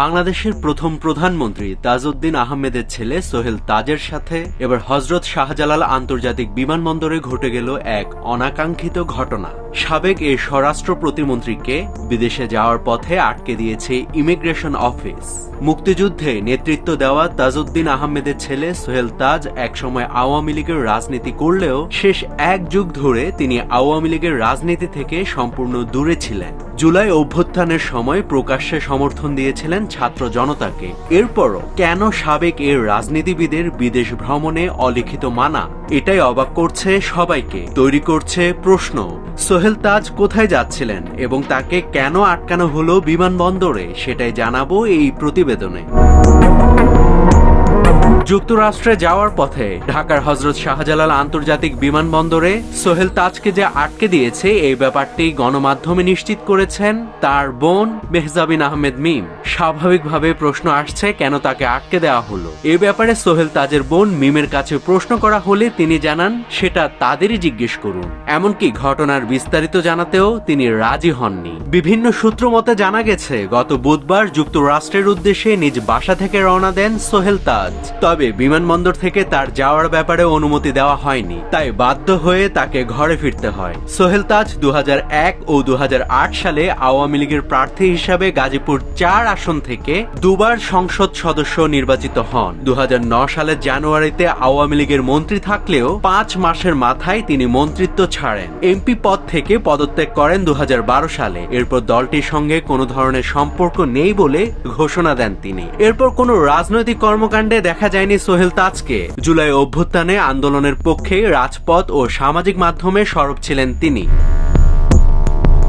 বাংলাদেশের প্রথম প্রধানমন্ত্রী তাজউদ্দিন আহমেদের ছেলে সোহেল তাজের সাথে এবার হজরত শাহজালাল আন্তর্জাতিক বিমানবন্দরে ঘটে গেল এক অনাকাঙ্ক্ষিত ঘটনা। সাবেক এই স্বরাষ্ট্র প্রতিমন্ত্রীকে বিদেশে যাওয়ার পথে আটকে দিয়েছে ইমিগ্রেশন অফিস। মুক্তিযুদ্ধে নেতৃত্ব দেওয়া তাজউদ্দিন আহমেদের ছেলে সোহেল তাজ একসময় আওয়ামী লীগের রাজনীতি করলেও শেষ এক যুগ ধরে তিনি আওয়ামী লীগের রাজনীতি থেকে সম্পূর্ণ দূরে ছিলেন। জুলাই অভ্যুত্থানের সময় প্রকাশ্যে সমর্থন দিয়েছিলেন ছাত্র জনতাকে। এরপরও কেন সাবেক এর রাজনীতিবিদের বিদেশ ভ্রমণে অলিখিত মানা? এটাই অবাক করছে সবাইকে। তৈরি করছে প্রশ্ন, সোহেল তাজ কোথায় যাচ্ছিলেন এবং তাকে কেন আটকানো হলো বিমানবন্দরে? সেটাই জানাব এই প্রতিবেদনে। যুক্তরাষ্ট্রে যাওয়ার পথে ঢাকার হজরত শাহজালাল আন্তর্জাতিক বিমানবন্দরে সোহেল তাজকে যে আটকে দিয়েছে, এই ব্যাপারটি গণমাধ্যমে নিশ্চিত করেছেন তার বোন মেহজাবিন আহমেদ মিম। স্বাভাবিকভাবে প্রশ্ন আসছে, কেন তাকে আটকে দেওয়া হলো? এ ব্যাপারে সোহেল তাজের বোন মিমের কাছে প্রশ্ন করা হলে তিনি জানান, সেটা তাদেরই জিজ্ঞেস করুন। এমনকি ঘটনার বিস্তারিত জানাতেও তিনি রাজি হননি। বিভিন্ন সূত্র মতে জানা গেছে, গত বুধবার যুক্তরাষ্ট্রের উদ্দেশ্যে নিজ বাসা থেকে রওনা দেন সোহেল তাজ। তবে বিমানবন্দর থেকে তার যাওয়ার ব্যাপারে অনুমতি দেওয়া হয়নি, তাই বাধ্য হয়ে তাকে ঘরে ফিরতে হয়। সোহেল তাজ দু ও দু হাজার আট সালে আওয়ামী লীগের প্রার্থী হিসাবে গাজীপুর চার আসন থেকে দুবার সংসদ সদস্য নির্বাচিত হন। দু সালের জানুয়ারিতে আওয়ামী লীগের মন্ত্রী থাকলেও পাঁচ মাসের মাথায় তিনি মন্ত্রিত্ব ছাড়েন। এমপি পদ থেকে পদত্যাগ করেন দু হাজার বারো সালে। এরপর দলটির সঙ্গে কোনো ধরনের সম্পর্ক নেই বলে ঘোষণা দেন তিনি। এরপর কোনো রাজনৈতিক কর্মকাণ্ডে দেখা যায়নি সোহেল তাজকে। জুলাই অভ্যুত্থানে আন্দোলনের পক্ষে রাজপথ ও সামাজিক মাধ্যমে সরব ছিলেন তিনি।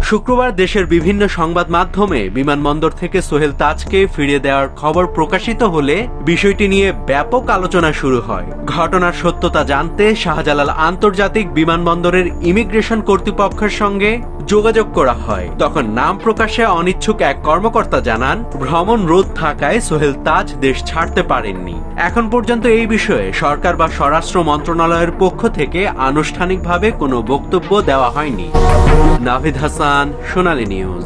শুক্রবার দেশের বিভিন্ন সংবাদ মাধ্যমে বিমানবন্দর থেকে সোহেল তাজকে ফিরিয়ে দেওয়ার খবর প্রকাশিত হলে বিষয়টি নিয়ে ব্যাপক আলোচনা শুরু হয়। ঘটনার সত্যতা জানতে শাহজালাল আন্তর্জাতিক বিমানবন্দরের ইমিগ্রেশন কর্তৃপক্ষের সঙ্গে যোগাযোগ করা হয়। তখন নাম প্রকাশে অনিচ্ছুক এক কর্মকর্তা জানান, ভ্রমণ রোধ থাকায় সোহেল তাজ দেশ ছাড়তে পারেননি। এখন পর্যন্ত এই বিষয়ে সরকার বা স্বরাষ্ট্র মন্ত্রণালয়ের পক্ষ থেকে আনুষ্ঠানিকভাবে কোনো বক্তব্য দেওয়া হয়নি। নাভিদ হাসান প্রতিষ্ঠান সোনালী নিউজ।